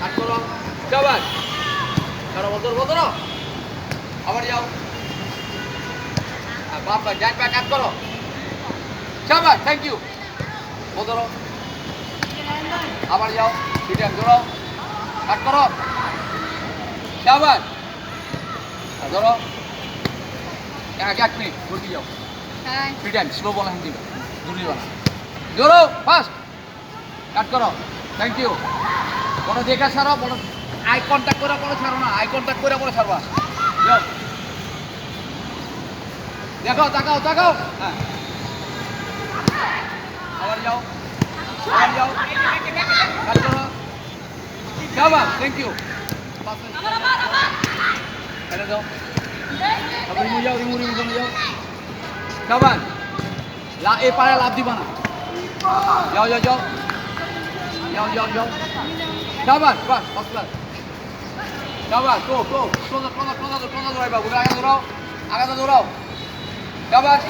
কাট করো যাবার করো বদর বদর আবার যাও বাপ যাই পা কাট করো যাবার থ্যাংক ইউ বদর আবার যাও। ফ্রিডম ধরো কাট করো যাবার ধরো এক এক মিনিট জলদি যাও ফ্রি টাইম স্লো বল দিবে জরুরি বানা ধরো ফাস্ট কাট করো। থ্যাংক ইউ কোনো দেখা ছাড়ো বলো আই কন্ট্যাক্ট করে বলো ছাড়ো না আই কন্ট্যাক্ট করে বলো ছাড়বা। দেখো তাকাও তাকাও। হ্যাঁ। আবার যাও। আবার যাও। কাট করো যাবা থ্যাংক ইউ দাও। রিমু যাও রিমু রিমু রিমু যাও। যাবান লা এ পারে লাভ দিবা না। যাও যাও যাও। যাও যাও যাবান বাস হসপিটাল যাবান তো তো close close close close close দৌড়াই বাবু আগে দৌড়াও আগে দৌড়াও যাবান